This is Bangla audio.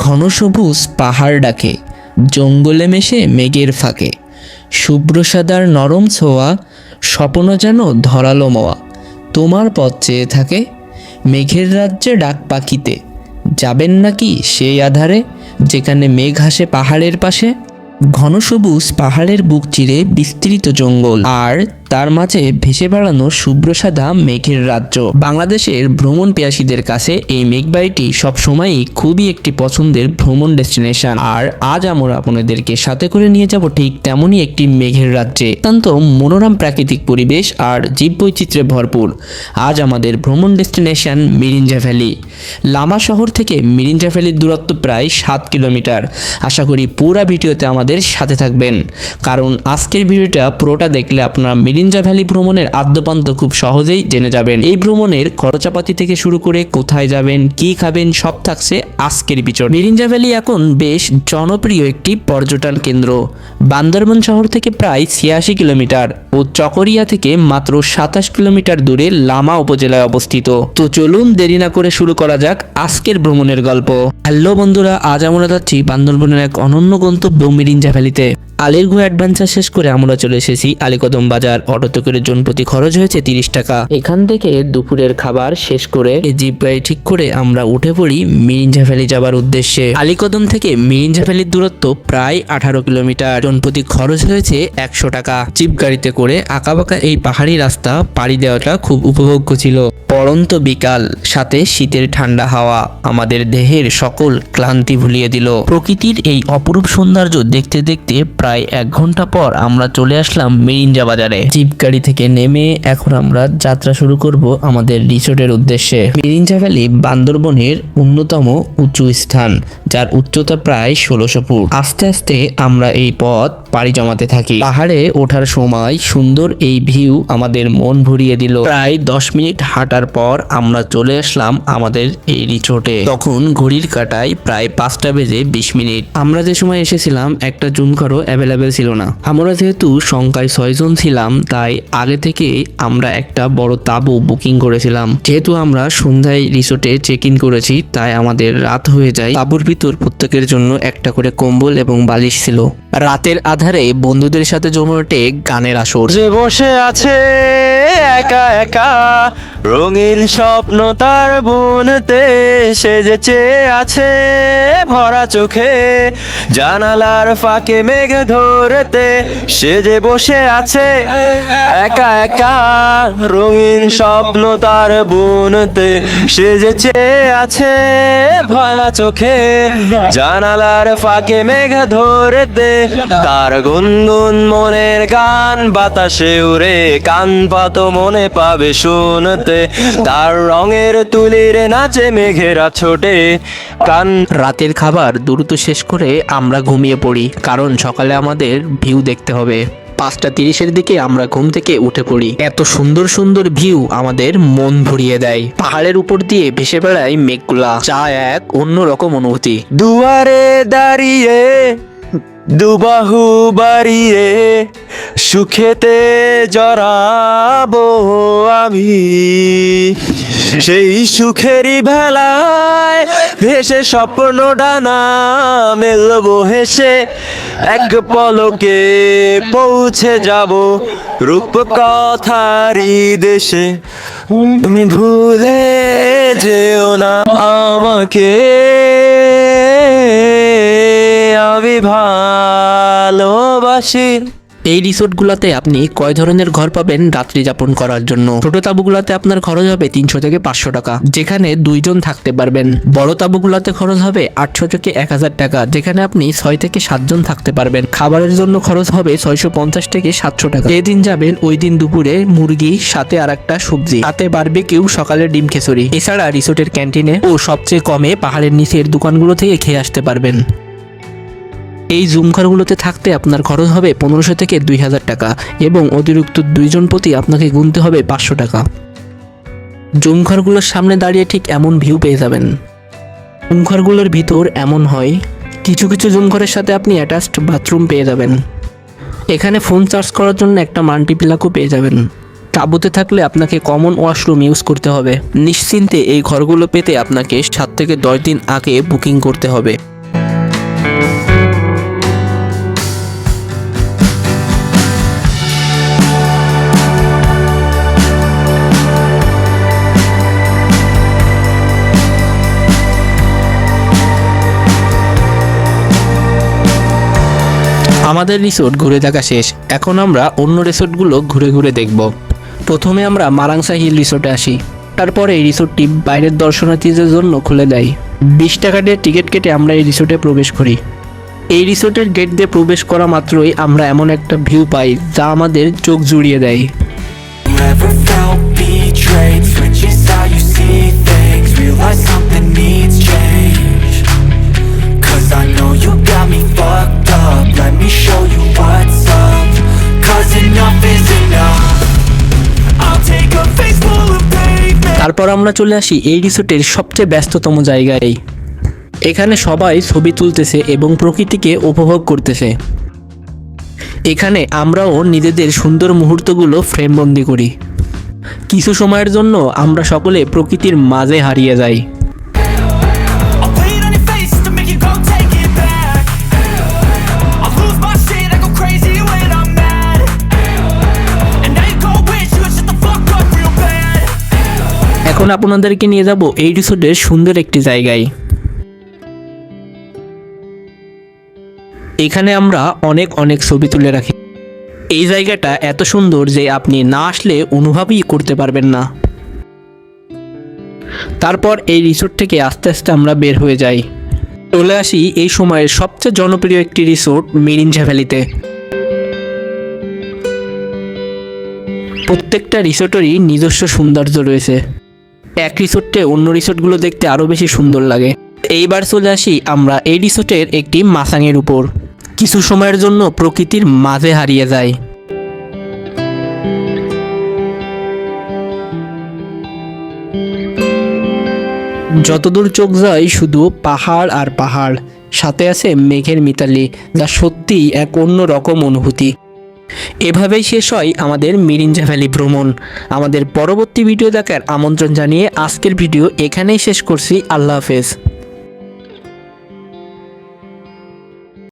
ঘন সবুজ পাহাড় ডাকে, জঙ্গলে মেশে মেঘের ফাঁকে। শুভ্র সাদার নরম ছোঁয়া, স্বপ্ন যেন ধরালো মোয়া। তোমার পথ চেয়ে থাকে মেঘের রাজ্যে ডাক পাখিতে। যাবেন নাকি সেই আধারে যেখানে মেঘ হাসে পাহাড়ের পাশে? ঘন সবুজ পাহাড়ের বুক চিরে বিস্তৃত জঙ্গল। আর তার মাঝে ভেসে বেড়ানো শুভ্র সাদা মেঘের রাজ্য। বাংলাদেশের ভ্রমণ পেয়াসীদের কাছে এই মেঘবাড়িটি সবসময়ই খুবই একটি পছন্দের ভ্রমণ ডেস্টিনেশন। আর আজ আমরা আপনাদেরকে সাথে করে নিয়ে যাব ঠিক তেমনই একটি মেঘের রাজ্যে। অত্যন্ত মনোরম প্রাকৃতিক পরিবেশ আর জীববৈচিত্র্যে ভরপুর। আজ আমাদের ভ্রমণ ডেস্টিনেশন মিরিঞ্জা ভ্যালি। লামা শহর থেকে মিরিঞ্জা ভ্যালির দূরত্ব প্রায় সাত কিলোমিটার। আশা করি পুরা ভিডিওতে আমাদের সাথে থাকবেন। কারণ আজকের ভিডিওটা পুরোটা দেখলে আপনারা মিরিঞ্জা ভ্যালি ভ্রমণের আদ্যপান্ত খুব সহজেই জেনে যাবেন। এই ভ্রমণের খরচাপাতি থেকে শুরু করে কোথায় যাবেন, কি খাবেন, সব থাকছে আজকের বিচর মিরিঞ্জা ভ্যালি এখন বেশ জনপ্রিয় একটি পর্যটন কেন্দ্র। বান্দরবন শহর থেকে প্রায় ছিয়াশি কিলোমিটার ও চকরিয়া থেকে মাত্র সাতাশ কিলোমিটার দূরে লামা উপজেলায় অবস্থিত। তো চলুন দেরি না করে শুরু করা যাক আজকের ভ্রমণের গল্প। হ্যালো বন্ধুরা, আজ আমরা যাচ্ছি বান্দরবনের এক অনন্য গন্তব্য মিরিঞ্জা ভ্যালিতে। আলিরগু অ্যাডভেঞ্চার শেষ করে আমরা চলে এসেছি আলীকদম বাজার। অটোতে করে জনপ্রতি খরচ হয়েছে তিরিশ টাকা। এখান থেকে দুপুরের খাবার শেষ করে জিপ গাড়ি ঠিক করে আমরা উঠে পড়ি মিরিঞ্জা ভ্যালি যাবার উদ্দেশ্যে। আলিকদম থেকে মিরিঞ্জা ভ্যালির দূরত্ব প্রায় আঠারো কিলোমিটার। জনপ্রতি খরচ হয়েছে একশো টাকা। জিপ গাড়িতে করে আঁকাবাঁকা এই পাহাড়ি রাস্তা পাড়ি দেওয়াটা খুব উপভোগ্য ছিল। পরন্ত বিকাল, সাথে শীতের ঠান্ডা হাওয়া আমাদের দেহের সকল ক্লান্তি ভুলিয়ে দিল। প্রকৃতির এই অপরূপ সৌন্দর্য দেখতে দেখতে প্রায় এক ঘণ্টা পর আমরা চলে আসলাম মিরিঞ্জা বাজারে। জিপ গাড়ি থেকে নেমে এখন আমরা যাত্রা শুরু করব আমাদের রিসোর্টের উদ্দেশ্যে। মিরিঞ্জা ভ্যালি বান্দরবনের অন্যতম উঁচু স্থান, যার উচ্চতা প্রায় ষোলোশো ফুট। আস্তে আস্তে আমরা এই পথ পাড়ি জমাতে থাকি। পাহাড়ে ওঠার সময় সুন্দর এই ভিউ আমাদের মন ভরিয়ে দিল। প্রায় দশ মিনিট হাঁটার পর আমরা চলে আসলাম আমাদের এই রিসোর্টে। তখন ঘড়ির কাটায় প্রায় পাঁচটা বেজে বিশ মিনিট। আমরা যে সময় এসেছিলাম, একটা জুম কারও অ্যাভেলেবেল ছিল না। আমরা যেহেতু সংখ্যায় ছয়জন ছিলাম, তাই আগে থেকে আমরা একটা বড় তাবু বুকিং করেছিলাম। যেহেতু আমরা সন্ধ্যায় রিসোর্টে চেক ইন করেছি, তাই আমাদের রাত হয়ে যায়। তাবুর ভিতর প্রত্যেকের জন্য একটা করে কম্বল এবং বালিশ ছিল। রাতের আধারে বন্ধুদের সাথে জমে ওঠে গানের আসর। যে বসে আছে একা একা রঙিন স্বপ্ন তার বুনতে সেজেছে আছে ভরা চোখে। জানালার ফাঁকে মেঘ ধরতে সে যে বসে আছে একা একা। রঙিন স্বপ্ন তার বুনতে সেজেছে আছে ভরা চোখে। জানালার ফাঁকে মেঘ ধরতে তার গুনগুন মনের গান বাতাসে উড়ে, কান পাত মনে পাবে শুনতে। তার রঙের তুলির নাচে মেঘেরা ছোটে। কান রাতের খাবার দ্রুত শেষ করে আমরা ঘুমিয়ে পড়ি কারণ সকালে আমাদের ভিউ দেখতে হবে। পাঁচটা তিরিশের দিকে আমরা ঘুম থেকে উঠে পড়ি। এত সুন্দর সুন্দর ভিউ আমাদের মন ভরিয়ে দেয়। পাহাড়ের উপর দিয়ে ভেসে বেড়ায় মেঘগুলা যা এক অন্যরকম অনুভূতি। দুয়ারে দাঁড়িয়ে দুবাহু বাড়িয়ে সুখেতে জড়াবো আমি। সেই সুখেরই ভেলায় ভেসে স্বপ্ন ডানা মেলবো হেসে এক পলকে পৌঁছে যাব রূপ কথারি দেশে। তুমি ভুলে যেও না আমাকে, আমি ভালোবাসি এই রিসোর্টগুলোতে আপনি কয় ধরনের ঘর পাবেন রাত্রি যাপন করার জন্য? ছোট তাবুগুলোতে আপনার খরচ হবে তিনশো থেকে পাঁচশো টাকা, যেখানে দুইজন থাকতে পারবেন। বড় তাবুগুলোতে খরচ হবে আটশো থেকে এক হাজার টাকা, যেখানে আপনি ছয় থেকে সাতজন থাকতে পারবেন। খাবারের জন্য খরচ হবে ছয়শো পঞ্চাশ থেকে সাতশো টাকা। যেদিন যাবেন, ওই দিন দুপুরে মুরগি, সাথে আর একটা সবজি বাড়বে কেউ সকালে ডিম খেচুরি এছাড়া রিসোর্টের ক্যান্টিনে ও সবচেয়ে কমে পাহাড়ের নিচের দোকানগুলো থেকে খেয়ে আসতে পারবেন। এই জুম ঘরগুলোতে থাকতে আপনার খরচ হবে পনেরোশো থেকে দুই হাজার টাকা এবং অতিরিক্ত দুইজন প্রতি আপনাকে গুনতে হবে পাঁচশো টাকা। জুম ঘরগুলোর সামনে দাঁড়িয়ে ঠিক এমন ভিউ পেয়ে যাবেন। জুম ঘরগুলোর ভিতর এমন হয়, কিছু কিছু জুম ঘরের সাথে আপনি অ্যাটাচড বাথরুম পেয়ে যাবেন। এখানে ফোন চার্জ করার জন্য একটা মাল্টিপ্লাকও পেয়ে যাবেন। তাঁবুতে থাকলে আপনাকে কমন ওয়াশরুম ইউজ করতে হবে। নিশ্চিন্তে এই ঘরগুলো পেতে আপনাকে সাত থেকে দশ দিন আগে বুকিং করতে হবে। আমাদের রিসোর্ট ঘুরে দেখা শেষ। এখন আমরা অন্য রিসোর্টগুলো ঘুরে ঘুরে দেখব। প্রথমে আমরা মারাংসা হিল রিসোর্টে আসি। তারপরে এই রিসোর্টটি বাইরের দর্শনার্থীদের জন্য খুলে দেয়। বিশ টাকা দিয়ে টিকিট কেটে আমরা এই রিসোর্টে প্রবেশ করি। এই রিসোর্টের গেট দিয়ে প্রবেশ করা মাত্রই আমরা এমন একটা ভিউ পাই যা আমাদের চোখ জুড়িয়ে দেয়। তারপর আমরা চলে আসি এই রিসোর্টের সবচেয়ে ব্যস্ততম জায়গায়। এখানে সবাই ছবি তুলতেছে এবং প্রকৃতিকে উপভোগ করতেছে। এখানে আমরাও নিজেদের সুন্দর মুহূর্তগুলো ফ্রেমবন্দি করি। কিছু সময়ের জন্য আমরা সকলে প্রকৃতির মাঝে হারিয়ে যাই। আপনাদেরকে নিয়ে যাব এই রিসোর্টের সুন্দর একটি জায়গায়। এখানে আমরা অনেক অনেক ছবি তুলে রাখি। এই জায়গাটা এত সুন্দর যে আপনি না আসলে অনুভবই করতে পারবেন না। তারপর এই রিসোর্ট থেকে আস্তে আস্তে আমরা বের হয়ে যাই। চলে আসি এই সময়ের সবচেয়ে জনপ্রিয় একটি রিসোর্ট মিরিঞ্জা ভ্যালিতে প্রত্যেকটা রিসোর্টেরই নিজস্ব সৌন্দর্য রয়েছে। এক রিসোর্টে অন্য রিসোর্টগুলো দেখতে আরও বেশি সুন্দর লাগে। এইবার চলে আসি আমরা এই রিসোর্টের একটি মাসাঙের উপর। কিছু সময়ের জন্য প্রকৃতির মাঝে হারিয়ে যায়। যতদূর চোখ যায়, শুধু পাহাড় আর পাহাড়, সাথে আছে মেঘের মিতালি, যা সত্যিই এক অন্য রকম অনুভূতি। এভাবেই শেষ হয় আমাদের মিরিঞ্জা ভ্যালি ভ্রমণ। আমাদের পরবর্তী ভিডিও দেখার আমন্ত্রণ জানিয়ে আজকের ভিডিও এখানেই শেষ করছি। আল্লাহ হাফেজ।